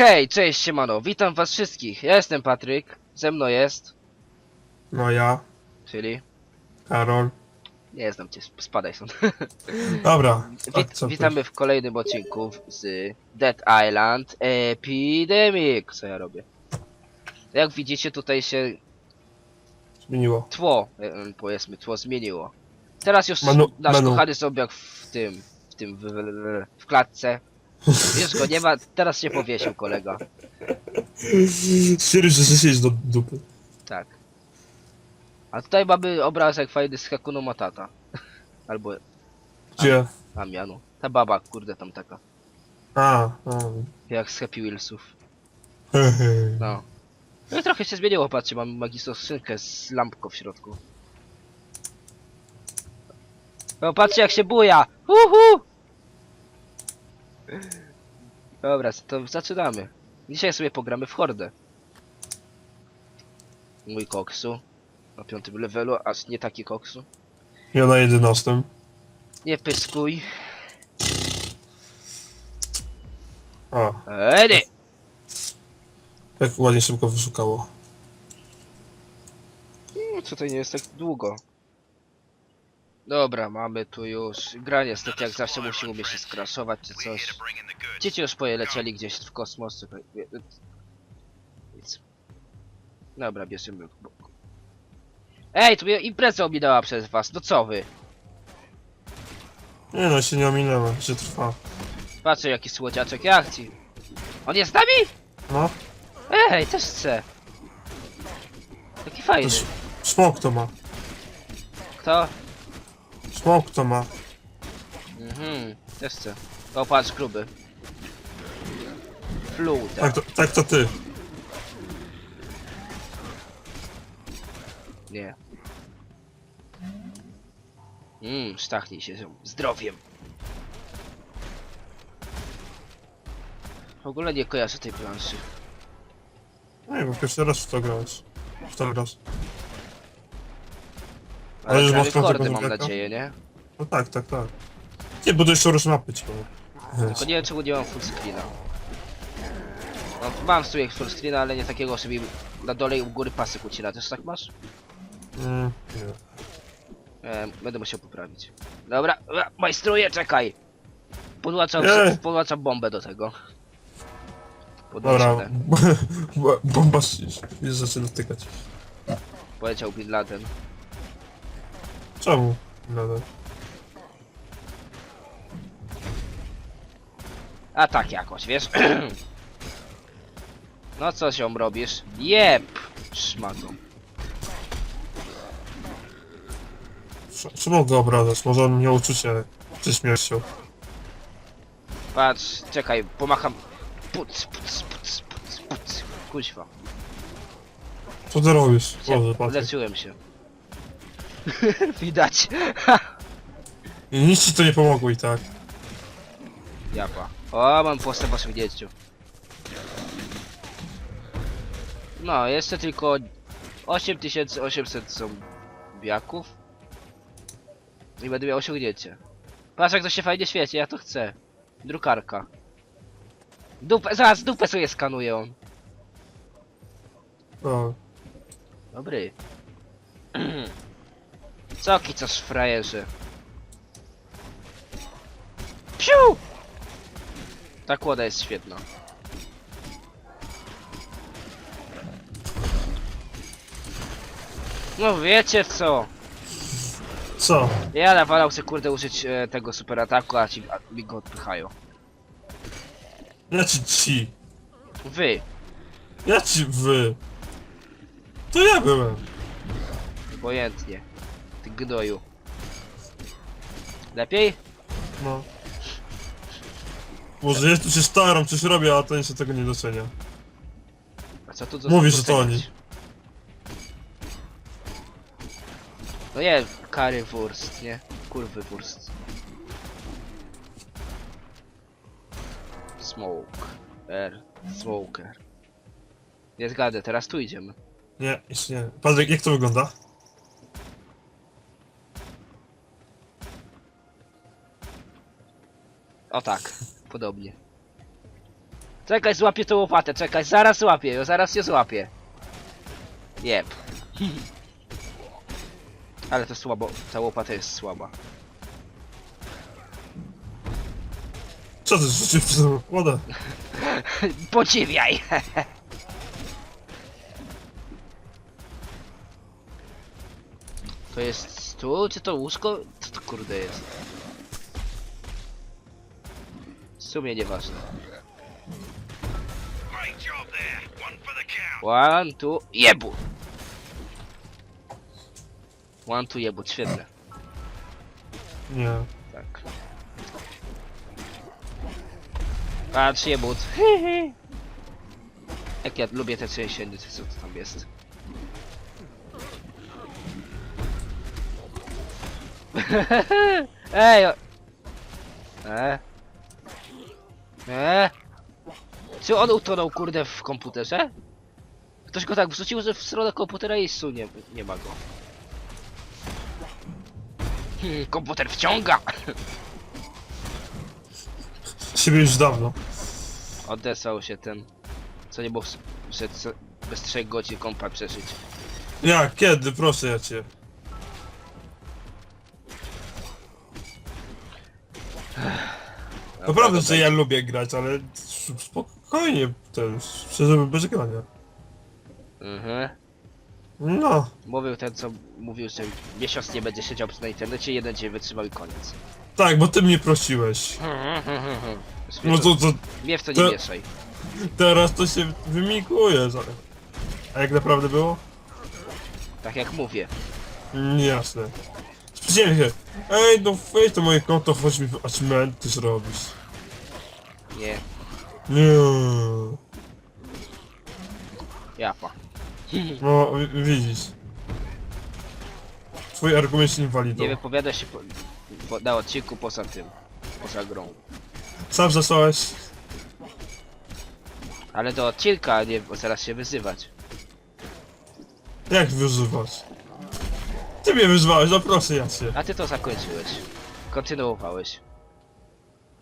Hej, cześć, siemano, witam was wszystkich. Ja jestem Patryk, ze mną jest, No ja, czyli... Karol. Nie znam cię, sp- spadaj stąd. Dobra, Wit co witamy w kolejnym odcinku z Dead Island Epidemic. Co ja robię? Jak widzicie, tutaj się zmieniło. tło, powiedzmy, tło zmieniło. Teraz już Menu- nasz menu. kochany zombiak w tym, w tym, w, w, w klatce. Wiesz go, nie ma, teraz się powiesił kolega. Stwierdził, że siedzieć do dupy. Tak. A tutaj mamy obrazek fajny z Hakuna Matata. Albo Gdzie? Amianu. Ta baba, kurde, tam taka. A, a. Jak z Happy Wheelsów. No. No i trochę się zmieniło, patrzcie, mamy magiczną skrzynkę z lampką w środku. No patrzcie jak się buja! Uhu! Dobra, to zaczynamy. Dzisiaj sobie pogramy w hordę. Mój koksu. Na piątym levelu, aż nie taki koksu. Ja na 11. Nie pyskuj. A, Edy! jak ładnie szybko wyszukało. No, tutaj nie jest tak długo. Dobra, mamy tu już. Gra niestety jak zawsze musi umieć się skraszować czy coś. Dzieci już polecieli gdzieś w kosmos. Nic. Dobra, bierzemy. Ej, tu mnie impreza ominęła przez was, no co wy? Nie no, się nie ominęło, że trwa. Patrzę jaki słodziaczek akcji. On jest z nami? No, Ej, też chcę. Taki fajny. sz- smok to ma. Kto? Smok to ma. Mhm, też chcę. O, patrz, gruby. Fluta. Tak to, tak to ty. Nie. Mmm, sztachnij się ziom. zdrowiem. W ogóle nie kojarzę tej planszy. Nie, bo pierwszy raz w to grałeś. W to raz. Ale już masz hordy, taką mam nadzieję, nie? No tak, tak, tak. Nie, bo to jeszcze raz mapy ci Tylko nie wiem czemu nie mam full screena. No, mam w sumie full screena, ale nie takiego, żeby mi na dole i u góry pasek ucina. Też tak masz? Mm, nie. E, będę musiał poprawić. Dobra, e, majstruję, czekaj! Podłączam, Nie. podłączam bombę do tego. Dobra, Podłączone. bo- bomba się się zaczyna tykać. Poleciał Bin Laden. Czemu? Nadal. A tak jakoś, wiesz? no co się robisz? Jep! Szmatą. Sz- Czemu go obrażasz? Może on miał uczucie ze śmiercią. Patrz, czekaj, pomacham. Puc, puc, puc, puc, puc. Kuźwa. Co ty robisz? Boże, Patryk. Leczyłem się. Widać. Nic ci to nie pomogło i tak. Japa. O, mam postęp w osiągnięciu. No, jeszcze tylko 8800 zombiaków. I będę miał osiągnięcie. Patrz jak to się fajnie świeci, ja to chcę. Drukarka. Dupę, zaraz dupę sobie skanuje on. No. Dobry. Co frajerzy. Psiu! Ta kłoda jest świetna. No wiecie co? Co? Ja nawalał sobie kurde użyć e, tego super ataku, a ci a, mi go odpychają. Ja ci ci. Wy, Ja ci wy. To ja byłem. obojętnie. Ty gnoju. Lepiej? No. Może ja tu się staram, coś robię, a ten się tego nie docenia. A co tu do Mówisz, że to oni. No nie, kary wurst, nie? Kurwy wurst. Smoke. R. Smoker. Nie zgadę, teraz tu idziemy. Nie, jeszcze nie. Patryk, jak to wygląda? O tak, podobnie. Czekaj, złapię tą łopatę, czekaj, zaraz złapię ją, zaraz się złapię. Jep. Ale to słabo, ta łopata jest słaba. Co ty rzucił przez wodę? Podziwiaj! To jest stół, czy to łóżko? Co to kurde jest? Sumie nieważne. One two, jebu! One, two, jebu, świetne. Nie. Tak. Patrz, jebut. Jak ja lubię te trzęsienie, co to tam jest. Ej! o- E? E? Czy on utonął kurde w komputerze? Ktoś go tak wrzucił, że w stronę komputera i sunie. Nie ma go. Hmm, komputer wciąga! Siebie już dawno. Odesłał się ten. Co nie mógł że co, bez 3 godzin kompa przeżyć. Ja, kiedy? Proszę ja cię. Naprawdę, że ja lubię grać, ale spokojnie, ten, szczerze bez grania. Mhm. No, Mówił ten, co mówił, że miesiąc nie będzie siedział na internecie, jeden dzień wytrzymał i koniec. tak, bo ty mnie prosiłeś. No to, to Mnie w to nie to- mieszaj. teraz to się wymikuje. za- A jak naprawdę było? Tak jak mówię. Mm, Jasne. Specjalnie się. Ej, no wejdź to moje konto, chodź mi achievementy zrobisz. Nie, Nie. japa. No, wi- widzisz. Twój argument się nie Nie walidował. wypowiada się po, po, na odcinku poza tym. Poza grą. Sam zasłałeś. Ale do odcinka, a nie bo zaraz się wyzywać. Jak wyżywasz? Ty mnie wyzwałeś, no proszę ja cię. A ty to zakończyłeś. Kontynuowałeś.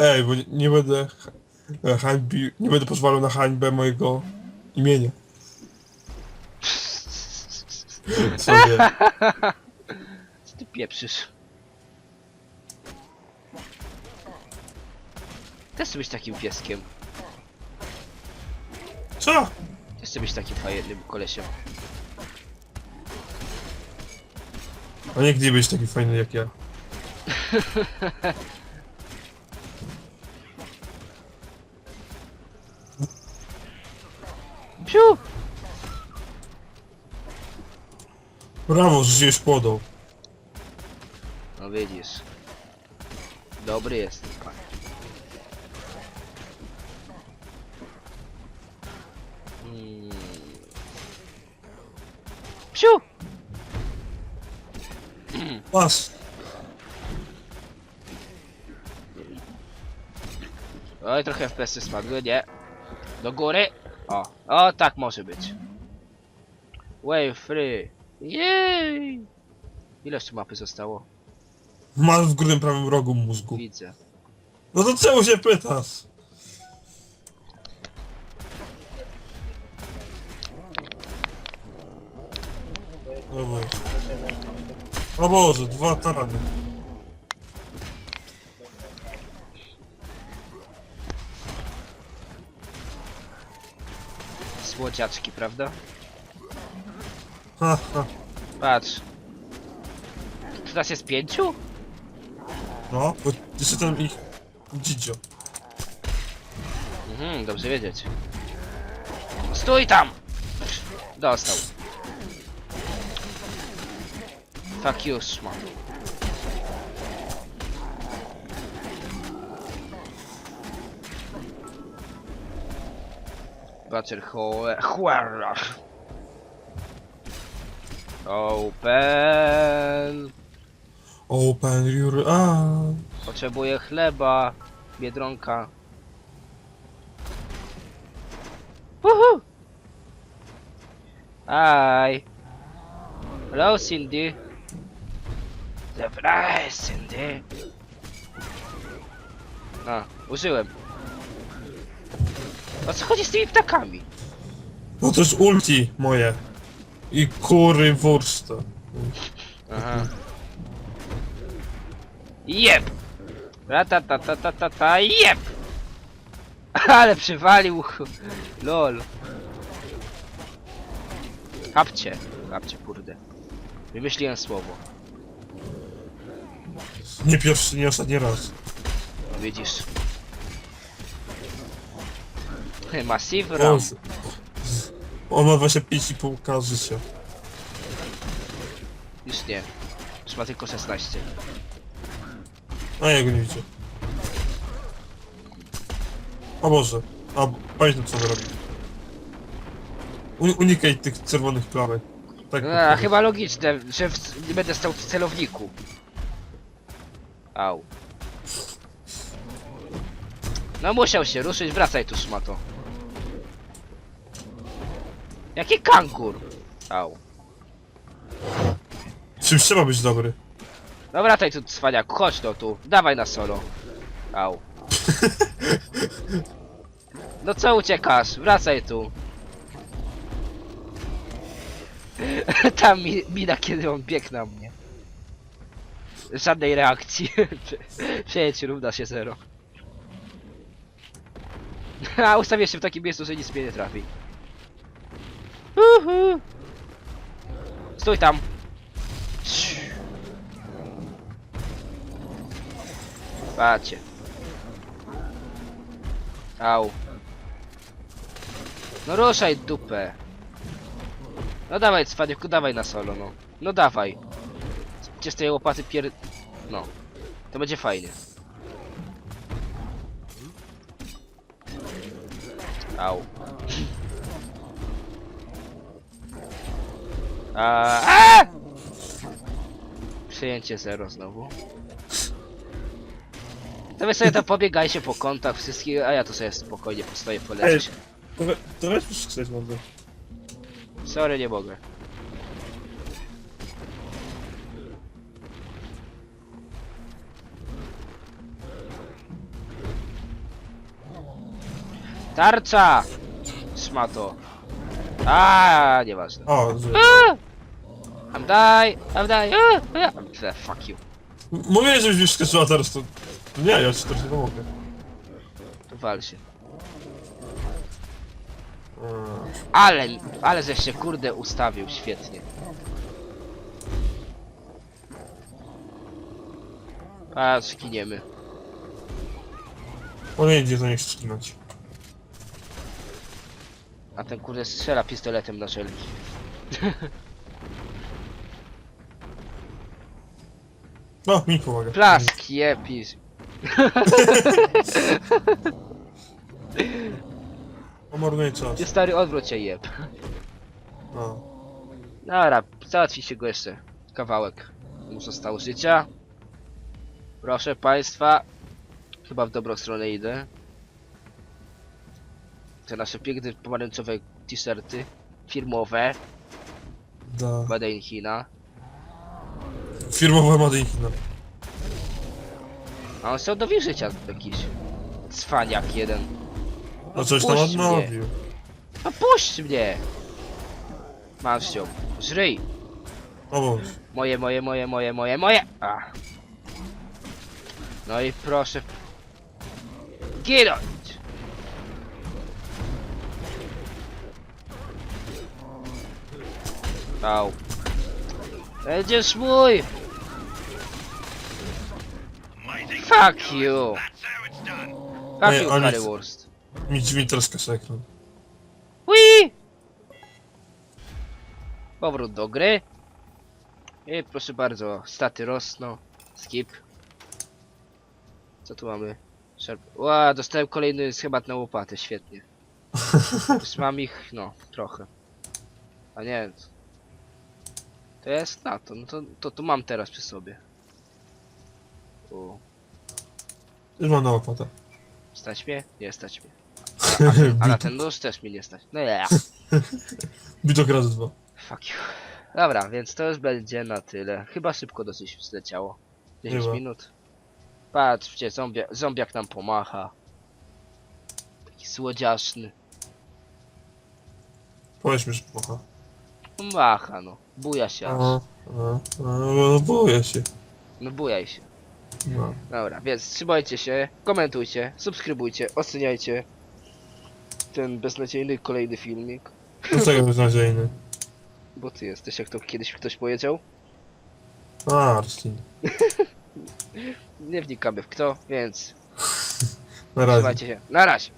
Ej, bo nie, nie będę ha- e, hańbi, nie będę pozwalał na hańbę mojego imienia. Sobie. Co ty pieprzysz? Też chcę być takim pieskiem. Co? Też chcę być takim fajnym kolesiem. A nie gdzie byś taki fajny jak ja. Brawo, kłodą. No widzisz. Dobry jest pan. Mm. Psiu! Masz. Oj, trochę FPS-y spadły, nie. Do góry. O, o, tak może być. Wave free. Jej! Ile jeszcze mapy zostało? Masz w górnym prawym rogu mózgu. Widzę. No to czemu się pytasz? Dobra. O Boże, dwa tarany. Słodziaczki, prawda? Ha, ha. Patrz. Tu nas jest pięciu? No, bo jeszcze ten ich dzidzio. Mhm, dobrze wiedzieć. Stój tam! Dostał. Fuck you, Huerra. Open. Open your eyes. Potrzebuję chleba. Biedronka. Woohoo! Hi. Hello, Cindy. Surprise, Cindy. A, użyłem. O co chodzi z tymi ptakami? No to jest ulti moje. I kury wursta. Aha. Jeb! Ratatatatata, jeb! Ale przywalił! Lol. Kapcie. Kapcie, kurde. Wymyśliłem słowo. Nie pierwszy, nie ostatni raz. Widzisz. Massive Ram. On ma 25,5k życia. Już nie. Już ma tylko 16. A ja go nie widzę. O Boże. A pamiętam co on robi. Un unikaj tych czerwonych plamek. Tak. A, powiem. chyba logiczne, że w, nie będę stał w celowniku. Au. No musiał się ruszyć, wracaj tu szmato. Jaki kankur? Au. Czymś trzeba być dobry. No wracaj tu cwaniaku, chodź no tu, dawaj na solo. Au. No co uciekasz? Wracaj tu. Tam mi, mina kiedy on biegł na mnie. Żadnej reakcji. Przejdź równa się zero. A ustawię się w takim miejscu, że nic mnie nie trafi. Uhu. Stój tam. Patrzcie. Au. No ruszaj dupę. No dawaj cwaniaku, dawaj na solo, no. No dawaj. Gdzie z tej łopaty pier... No. To będzie fajnie. Au. A, a! Przyjęcie zero znowu. To wy sobie tam pobiegajcie po kątach wszystkich, a ja to sobie spokojnie postoję, polecę Ej. się. To, we, to weź krzyczeć może. Sorry, nie mogę. Tarcza! Szmato. A, nieważne. O, że... A! I'm die, I'm die, a, a. I'm fuck you. M- Mówię, żebyś już skoczyła teraz, to... to nie, ja ci teraz nie pomogę. To wal się. Eee, Ale, ale żeś się kurde ustawił, świetnie. Patrz, giniemy. O nie, idzie to nie chcę skinąć. A ten kurde strzela pistoletem na szelki. No, mi pomaga. Plask, jepis. O, marnuje czas. Ty stary odwróć się jeb. No. Dobra, załatwi się go jeszcze kawałek. Mu zostało życia. Proszę państwa. Chyba w dobrą stronę idę. Te nasze piękne pomarańczowe t-shirty. Firmowe. Da. Made in China. Firmowe madynki, no. A on są do jakiś. Cwaniak jeden. No coś tam puść mnie. No puść mnie! Masz ją. Żryj! O Boże. Moje, moje, moje, moje, moje, moje! A. No i proszę. Ginąć! Au. Będziesz mój! Fuck you! Fuck Ej, you, ale- Currywurst. Mi drzwi kasza ekran. Ui! Powrót do gry. I proszę bardzo, staty rosną. Skip. Co tu mamy? Szarp... Ła, dostałem kolejny schemat na łopatę, świetnie. Już mam ich, no, trochę. A nie. To jest na to, no to, to, to mam teraz przy sobie. U, Już mam na łopatę. stać mnie? Nie stać mnie. A na ten nóż też mnie nie stać. No ja. Bitok razy dwa. Fuck you. Dobra, więc to już będzie na tyle. Chyba szybko dosyć zleciało. 10 Chyba. minut. Patrzcie, zombie, zombiak nam pomacha. Taki słodziaszny. Powiedz mi, że macha. Macha no. Buja się aż. Aha, aha, no boję się. No bujaj się. No. Dobra, więc trzymajcie się, komentujcie, subskrybujcie, oceniajcie ten beznadziejny kolejny filmik. Dlaczego beznadziejny? Bo ty jesteś, jak to kiedyś ktoś powiedział. A, roślin. Nie wnikamy w kto, więc Na razie. trzymajcie się. Na razie.